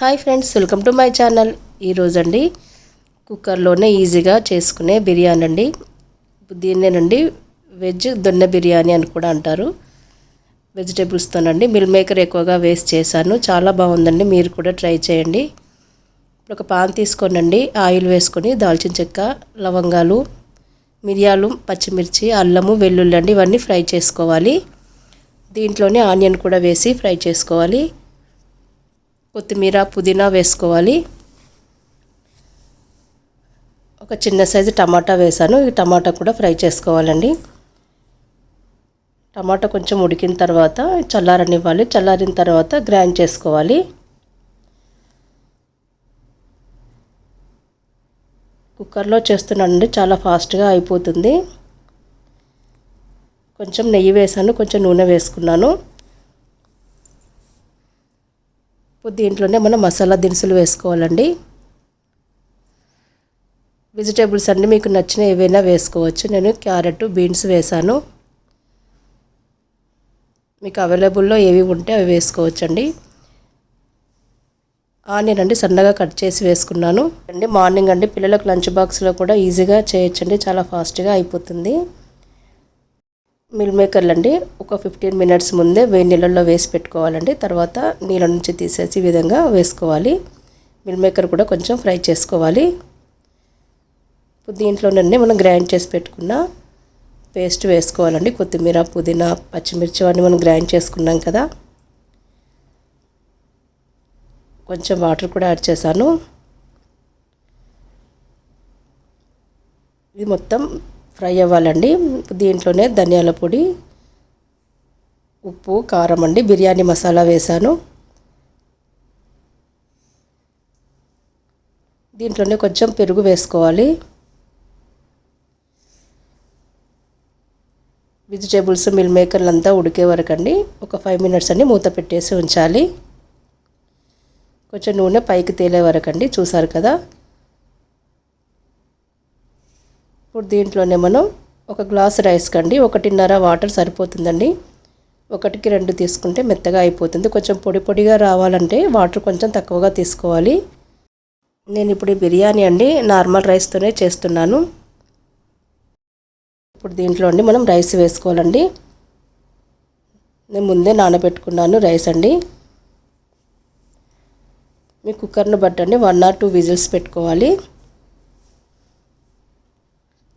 Hi friends welcome to my channel. ఈరోజండి కుక్కర్లోనే ఈజీగా చేసుకునే బిర్యానీ అండి దీన్నేనండి వెజ్ దొన్నె బిర్యానీ అని కూడా అంటారు. వెజిటేబుల్స్తోనండి మిల్ మేకర్ ఎక్కువగా వేస్ట్ చేశాను. చాలా బాగుందండి మీరు కూడా ట్రై చేయండి. ఇప్పుడు ఒక పాన్ తీసుకోనండి ఆయిల్ వేసుకొని దాల్చిన చెక్క లవంగాలు మిరియాలు పచ్చిమిర్చి అల్లము వెల్లుల్లి అండి ఇవన్నీ ఫ్రై చేసుకోవాలి. దీంట్లోనే ఆనియన్ కూడా వేసి ఫ్రై చేసుకోవాలి. కొత్తిమీర పుదీనా వేసుకోవాలి. ఒక చిన్న సైజు టమాటా వేసాను. ఈ టమాటా కూడా ఫ్రై చేసుకోవాలండి. టమాటా కొంచెం ఉడికిన తర్వాత చల్లారనివ్వాలి. చల్లారిన తర్వాత గ్రైండ్ చేసుకోవాలి. కుక్కర్లో చేస్తున్నానండి. చాలా ఫాస్ట్గా అయిపోతుంది. కొంచెం నెయ్యి వేసాను. కొంచెం నూనె వేసుకున్నాను. దీంట్లోనే మనం మసాలా దినుసులు వేసుకోవాలండి. వెజిటేబుల్స్ అన్నీ మీకు నచ్చిన ఏవైనా వేసుకోవచ్చు. నేను క్యారెట్ బీన్స్ వేసాను. మీకు అవైలబుల్లో ఏవి ఉంటే అవి వేసుకోవచ్చండి. ఆనియన్ అండి సన్నగా కట్ చేసి వేసుకున్నాను. అండి మార్నింగ్ అండి పిల్లలకు లంచ్ బాక్స్లో కూడా ఈజీగా చేయొచ్చండి. చాలా ఫాస్ట్గా అయిపోతుంది. మిల్ మేకర్లు అండి ఒక ఫిఫ్టీన్ మినిట్స్ ముందే వేడి నీళ్ళల్లో వేసి పెట్టుకోవాలండి. తర్వాత నీళ్ళ నుంచి తీసేసి ఈ విధంగా వేసుకోవాలి. మిల్ మేకర్ కూడా కొంచెం ఫ్రై చేసుకోవాలి. దీంట్లోనన్నీ మనం గ్రైండ్ చేసి పెట్టుకున్న పేస్ట్ వేసుకోవాలండి. కొత్తిమీర పుదీనా పచ్చిమిర్చి అన్నీ మనం గ్రైండ్ చేసుకున్నాం కదా. కొంచెం వాటర్ కూడా యాడ్ చేశాను. ఇది మొత్తం ఫ్రై అవ్వాలండి. దీంట్లోనే ధనియాల పొడి ఉప్పు కారం అండి. బిర్యానీ మసాలా వేసాను దీంట్లోనే కొంచెం పెరుగు వేసుకోవాలి. వెజిటేబుల్స్ మిల్ మేకర్లు అంతా ఉడికే వరకు అండి ఒక ఫైవ్ మినిట్స్ అన్ని మూత పెట్టేసి ఉంచాలి. కొంచెం నూనె పైకి తేలే వరకు అండి చూసారు కదా? ఇప్పుడు దీంట్లోనే మనం ఒక గ్లాస్ రైస్ కండి ఒకటిన్నర వాటర్ సరిపోతుందండి. ఒకటికి రెండు తీసుకుంటే మెత్తగా అయిపోతుంది. కొంచెం పొడి పొడిగా రావాలంటే వాటర్ కొంచెం తక్కువగా తీసుకోవాలి. నేను ఇప్పుడు బిర్యానీ అండి నార్మల్ రైస్తోనే చేస్తున్నాను. ఇప్పుడు దీంట్లో అండి మనం రైస్ వేసుకోవాలండి. నేను ముందే నానబెట్టుకున్నాను రైస్ అండి. మీ కుక్కర్ను బట్టండి వన్ ఆర్ టూ విజిల్స్ పెట్టుకోవాలి.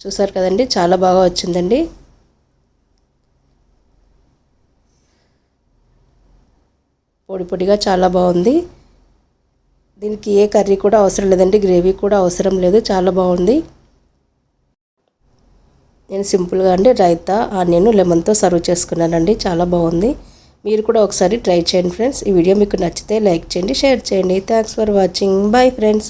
చూసారు కదండి చాలా బాగా వచ్చిందండి. పొడి పొడిగా చాలా బాగుంది. దీనికి ఏ కర్రీ కూడా అవసరం లేదండి గ్రేవీ కూడా అవసరం లేదు చాలా బాగుంది. నేను సింపుల్గా అండి రైతా ఆనియన్ లెమన్తో సర్వ్ చేసుకున్నానండి చాలా బాగుంది. మీరు కూడా ఒకసారి ట్రై చేయండి ఫ్రెండ్స్. ఈ వీడియో మీకు నచ్చితే లైక్ చేయండి షేర్ చేయండి. Thanks for watching bye friends